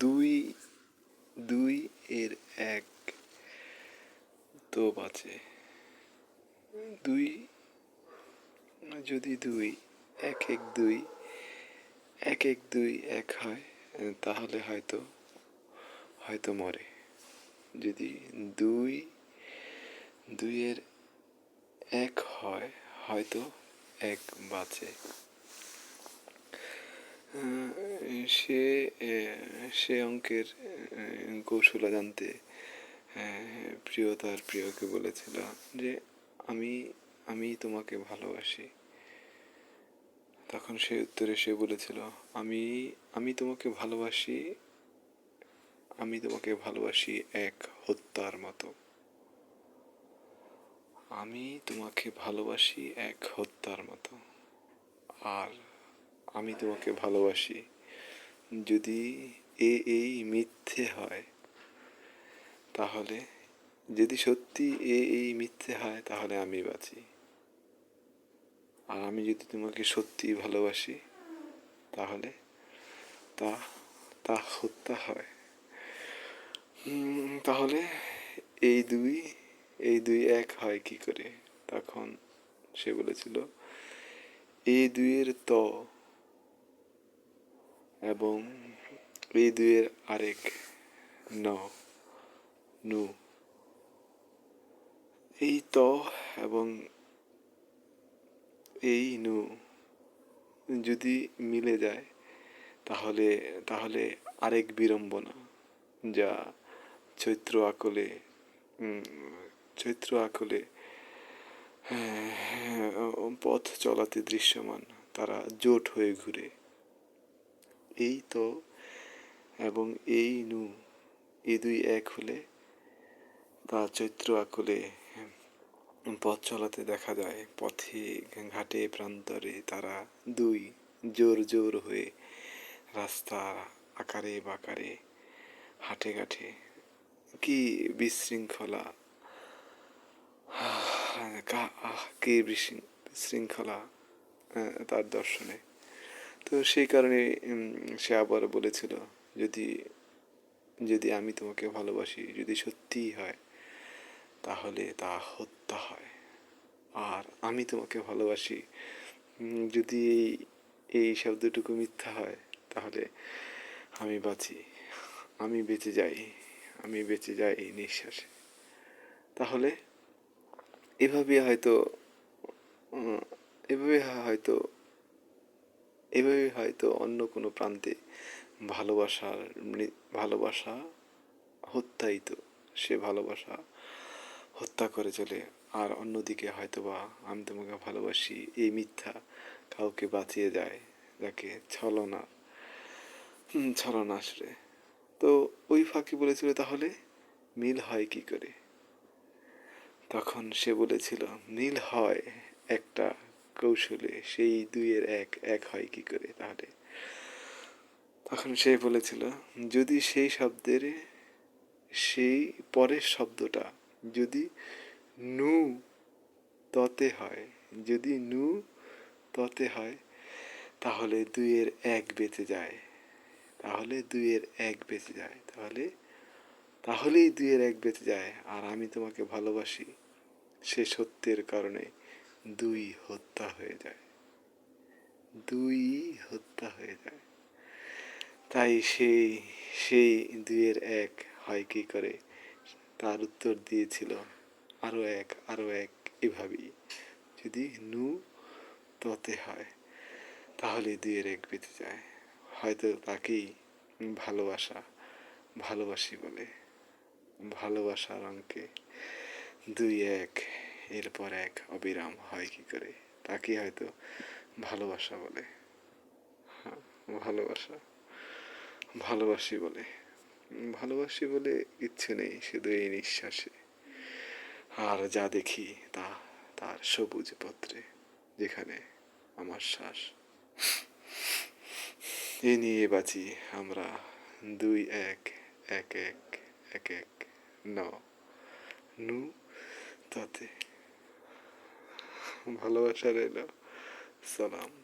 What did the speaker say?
দুই দুই এর এক। তো বাঁচে দুই, যদি দুই, এক এক দুই, এক এক দুই এক হয়, তাহলে হয়তো হয়তো মরে। যদি দুই, দুইয়ের এক হয়, হয়তো এক বাঁচে সে সে অঙ্কের কৌশল জানতে প্রিয় তার প্রিয়কে বলেছিল যে, আমি আমি তোমাকে ভালোবাসি। তখন সে উত্তরে সে বলেছিল, আমি আমি তোমাকে ভালোবাসি, আমি তোমাকে ভালোবাসি এক হত্যার মতো। আমি তোমাকে ভালোবাসি এক হত্যার মতো। আর আমি তোমাকে ভালোবাসি। যদি এ এই মিথ্যে হয়, তাহলে যদি সত্যি এ এই মিথ্যে হয়, তাহলে আমি বাঁচি। আর আমি যদি তোমাকে সত্যি ভালোবাসি, তাহলে তা তা হত্যা হয়। তাহলে এই দুই এই দুই এক হয় কি করে? তখন সে বলেছিল, এই দুইয়ের ত এবং এই দুয়ের আরেক ন নু। এই ত এবং এই নু যদি মিলে যায় তাহলে তাহলে আরেক বিড়ম্বনা যা চৈত্র আকলে চৈত্র আকলে হ্যাঁ, পথ চলাতে দৃশ্যমান তারা জোট হয়ে ঘুরে। এই তো, এবং এই নু, এই দুই এক হলে তা চৈত্র আকলে পথ চলাতে দেখা যায়। পথে ঘাটে প্রান্তরে তারা দুই জোর জোর হয়ে রাস্তা আকারে বাকারে হাটে ঘাটে। কি বিশৃঙ্খলা কা- বিশৃঙ্খলা তার দর্শনে। তো সেই কারণে সে আবার বলেছিল, যদি যদি আমি তোমাকে ভালোবাসি, যদি সত্যিই হয়, তাহলে তা হত্যা হয়। আর আমি তোমাকে ভালোবাসি যদি এই এই শব্দটুকু মিথ্যা হয়, তাহলে আমি বাঁচি। আমি বেঁচে যাই, আমি বেঁচে যাই এই নিঃশ্বাসে। তাহলে এভাবে হয়তো এভাবে হয়তো এভাবে হয়তো অন্য কোনো প্রান্তে ভালোবাসার ভালোবাসা হত্যাই তো সে ভালোবাসা হত্যা করে চলে। আর অন্যদিকে হয়তো হয়তোবা আমি তোমাকে ভালোবাসি, এই মিথ্যা কাউকে বাঁচিয়ে যায় যাকে ছলনা ছলনা আসলে। তো ওই ফাঁকি বলেছিল তাহলে মিল হয় কি করে? তখন সে বলেছিল, মিল হয় একটা কৌশলে সেই দুইয়ের এক এক হয় কি করে তাহলে তখন সে বলেছিল, যদি সেই শব্দের, সেই পরের শব্দটা যদি নু ততে হয়, যদি নু ততে হয়, তাহলে দুইয়ের এক বেঁচে যায়। তাহলে দুইয়ের এক বেঁচে যায়। তাহলে, তাহলেই দুইয়ের এক বেঁচে যায়। আর আমি তোমাকে ভালোবাসি সে সত্যের কারণে। দুই হত্যা হয়ে যায়। দুই হত্যা হয়ে যায়। তাই সেই সেই দুইয়ের এক হয় কি করে? তার উত্তর দিয়েছিল আরও এক আরও এক এভাবেই। যদি নু ততে হয়, তাহলে দুইয়ের এক বেঁচে যায়। হয়তো তাকেই ভালোবাসা, ভালোবাসি বলে। ভালোবাসার অঙ্কে দুই এক এরপর এক অবিরাম হয় কি করে? তাকে হয়তো ভালোবাসা বলে। হ্যাঁ ভালোবাসা। ভালোবাসি বলে। ভালোবাসি বলে কিচ্ছু নেই, শুধু এই নিঃশ্বাসে। আর যা দেখি তা তার সবুজ পত্রে, যেখানে আমার শ্বাস। এ নিয়ে বাঁচি আমরা দুই এক এক এক এক এক, ন। নু, তাতে। ভালোবাসা রইল। সালাম।